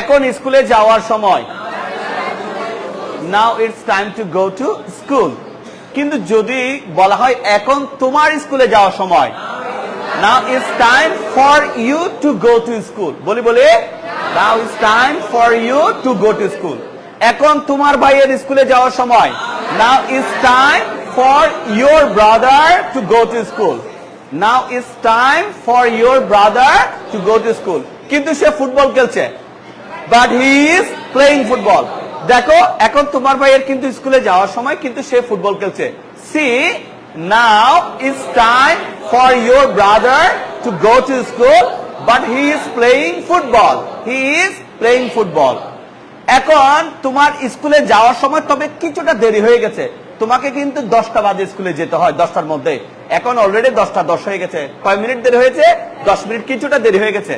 এখন স্কুলে যাওয়ার সময়। Now it's time to go to school কিন্তু যদি বলা হয় এখন তোমার স্কুলে যাওয়ার সময় now it's time for you to go to school বলি বলে now it's time for you to go to school এখন তোমার ভাইয়ের স্কুলে যাওয়ার সময় now it's time for your brother to go to school now it's time for your brother to go to school কিন্তু সে ফুটবল খেলছে। But he is playing football দেখো, এখন তোমার ভাইয়ের কিন্তু স্কুলে যাওয়ার সময় কিন্তু সে ফুটবল খেলছে। See now is time for your brother to go to school but he is playing football he is playing football এখন তোমার স্কুলে যাওয়ার সময় তবে কিছুটা দেরি হয়ে গেছে। তোমাকে কিন্তু দশটা বাজে স্কুলে যেতে হয়, দশটার মধ্যে। এখন অলরেডি দশটা দশ হয়ে গেছে। কয় মিনিট দেরি হয়েছে? দশ মিনিট কিছুটা দেরি হয়ে গেছে।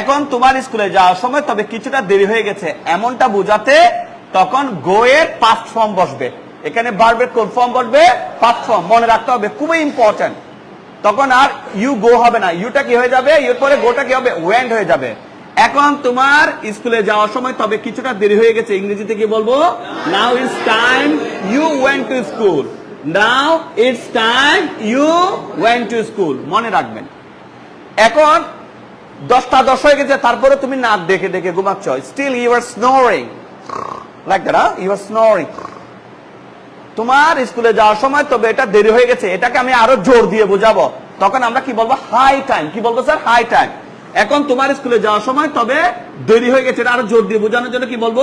এখন তোমার স্কুলে যাওয়ার সময় তবে কিছুটা দেরি হয়ে গেছে। এমনটা বোঝাতে তখন গো এর পাস্ট ফর্ম বসবে। এখানে বারবের কোন ফর্ম বসবে? পাস্ট ফর্ম মনে রাখতে হবে, খুবই ইম্পর্টেন্ট তখন আর ইউ গো হবে না। ইউটা কি হয়ে যাবে? ইউর পরে গোটা কি হবে? ওয়েন্ট হয়ে যাবে। এখন তোমার স্কুলে যাওয়ার সময় তবে কিছুটা দেরি হয়ে গেছে। ইংরেজিতে কি বলব? Now it's time you went to school now it's time you went to school মনে রাখবেন। এখন দশটা দশ হয়ে গেছে, তারপরে তুমি নাক দেখে দেখে ঘুমাচ্ছ। Still you are snoring like that you are snoring তোমার স্কুলে যাওয়ার সময় তবে এটা দেরি হয়ে গেছে, এটাকে আমি আরও জোর দিয়ে বোঝাবো। তখন আমরা কি বলব? হাই টাইম কি বলব স্যার? হাই টাইম এখন তোমার স্কুলে যাওয়ার সময় তবে দেরি হয়ে গেছে, এটা আরও জোর দিয়ে বোঝানোর জন্য কি বলব?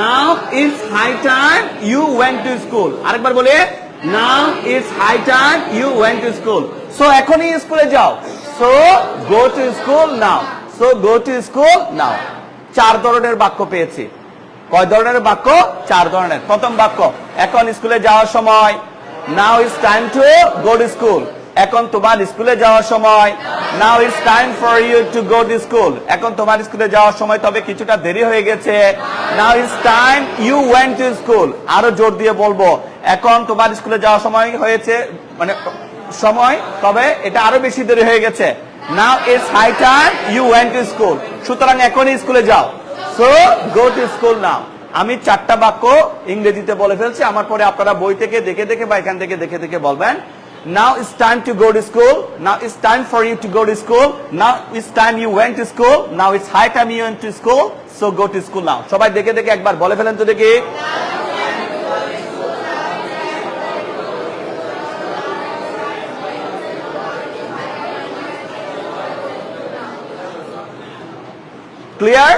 Now it's high time you went to school আরেকবার বলে now is high time you went to school so এখনই স্কুলে যাও। So go to school now so go to school now চার ধরনের বাক্য পেয়েছি। কয় ধরনের বাক্য? চার ধরনের। প্রথম বাক্য, এখন স্কুলে যাওয়ার সময়। Now it's time to go to school এখন তোমার স্কুলে যাওয়ার সময়। Now it's time for you to go to school এখন তোমার স্কুলে যাওয়ার সময়, তবে কিছুটা দেরি হয়ে গেছে। Now it's time you went to school আরও জোর দিয়ে বলব। এখন তোমার স্কুলে যাওয়ার সময় হয়েছে মানে সময়, তবে এটা আরও বেশি দেরি হয়ে গেছে। Now it's high time you went to school সুতরাং এখনই স্কুলে যাও। So go to school now আমি চারটা বাক্য ইংরেজিতে বলে ফেলছি, আমার পরে আপনারা বই থেকে দেখে দেখে বা এখান থেকে দেখে দেখে বলবেন। Now it's time to go to school now it's time for you to go to school now it's time you went to school now it's high time you went to school so go to school now সবাই দেখে দেখে একবার বলে ফেলেন তো দেখি। Clear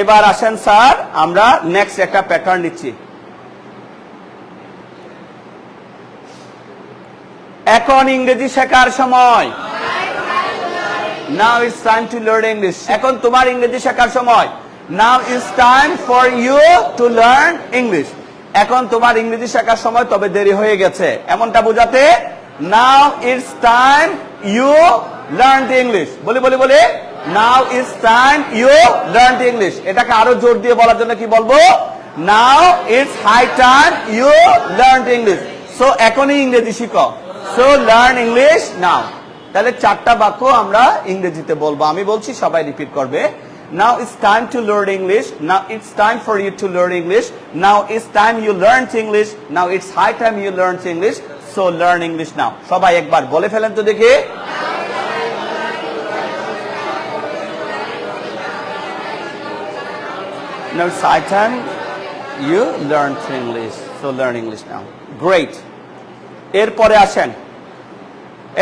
এবার আসেন স্যার, আমরা নেক্সট একটা প্যাটার্ন নিচ্ছি। এখন ইংরেজি শেখার সময়। Now it's time to learn English এখন তোমার ইংরেজি শেখার সময়। Now it's time for you to learn English এখন তোমার ইংরেজি শেখার সময়, তবে দেরি হয়ে গেছে। এমনটা বোঝাতে now it's time you learn English বলি বলি বলি। Now it's time you learn English এটাকে আরও জোর দিয়ে বলার জন্য কি বলব? Now it's high time you learn English so এখনই ইংরেজি শিখো। সো লার্ন ইংলিশ নাও তাহলে চারটা বাক্য আমরা ইংরেজিতে বলব। আমি বলছি, সবাই রিপিট করবে। Now it's time to learn English now it's time for you to learn English now it's time you learn English now it's high time you learn English so learn English now সবাই একবার বলে ফেলেন তো দেখি। It's high time. You learn English. So learn English now. Great. এরপরে আসেন।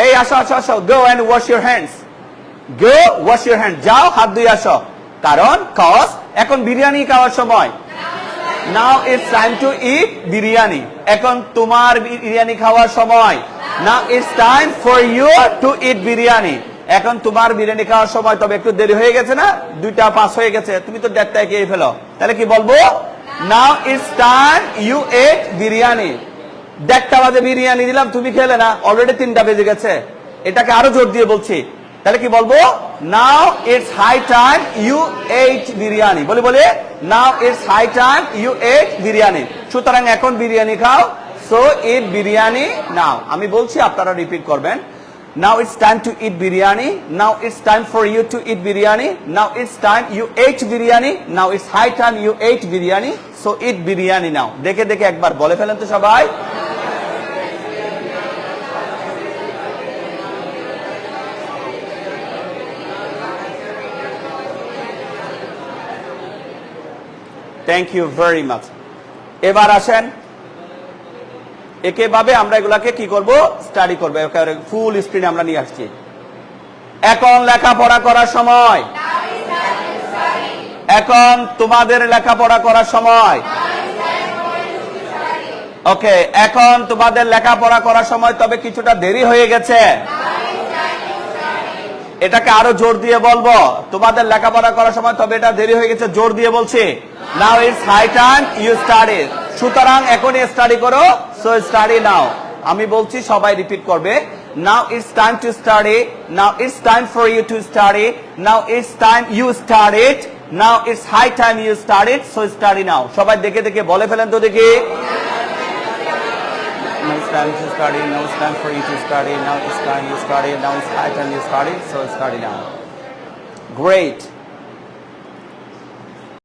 এই, আসো আসো আসো। Go and wash your hands go wash your hand যাও, হাত ধুয়ে আসো। কারণ কজ এখন বিরিয়ানি খাওয়ার সময়। Now it's time to eat biryani. এখন তোমার বিরিয়ানি খাওয়ার সময়। Now it's time for you to eat biryani. এখন তোমার বিরিয়ানি খাওয়ার সময় তবে একটু দেরি হয়ে গেছে না? দুইটা পাঁচ হয়ে গেছে, তুমি তো দেড়টায় খেয়ে ফেলো। তাহলে কি বলব? Now it's time you ate biryani. দেড়টা বাজে বিরিয়ানি দিলাম, তুমি খেলে না। অলরেডি তিনটা বেজে গেছে। এটাকে আরও জোর দিয়ে বলছি। তাহলে কি বলব? Now it's high time you ate biryani. বলি, বলে। Now it's high time you ate biryani. সুতরাং এখন বিরিয়ানি খাও। সো ইট বিরিয়ানি নাও আমি বলছি, আপনারা রিপিট করবেন। Now it's time to eat biryani. Now it's time for you to eat biryani. Now it's time you ate biryani. Now it's high time you ate biryani. So eat biryani now. দেখে দেখে একবার বলে ফেলেন তো সবাই thank you very much এবার আসেন একেভাবে আমরা এগুলাকে কি করব? স্টাডি করব। ফুল স্ক্রিনে আমরা নিয়ে আসছি। এখন লেখাপড়া করার সময়। এখন তোমাদের লেখাপড়া করার সময়। ওকে এখন তোমাদের লেখাপড়া করার সময় তবে কিছুটা দেরি হয়ে গেছে। এটাকে আরও জোর দিয়ে বলব। তোমাদের লেখাপড়া করার সময় তবে এটা দেরি হয়ে গেছে, জোর দিয়ে বলছি। Now it's high time you study সুতরাং এখনই স্টাডি করো। সো স্টাডি নাও আমি বলছি, সবাই রিপিট করবে। Now it's time to study now it's time for you to study now it's time you studied now it's high time you studied so study now সবাই দেখে দেখে বলে ফেলেন তো দেখি. Great.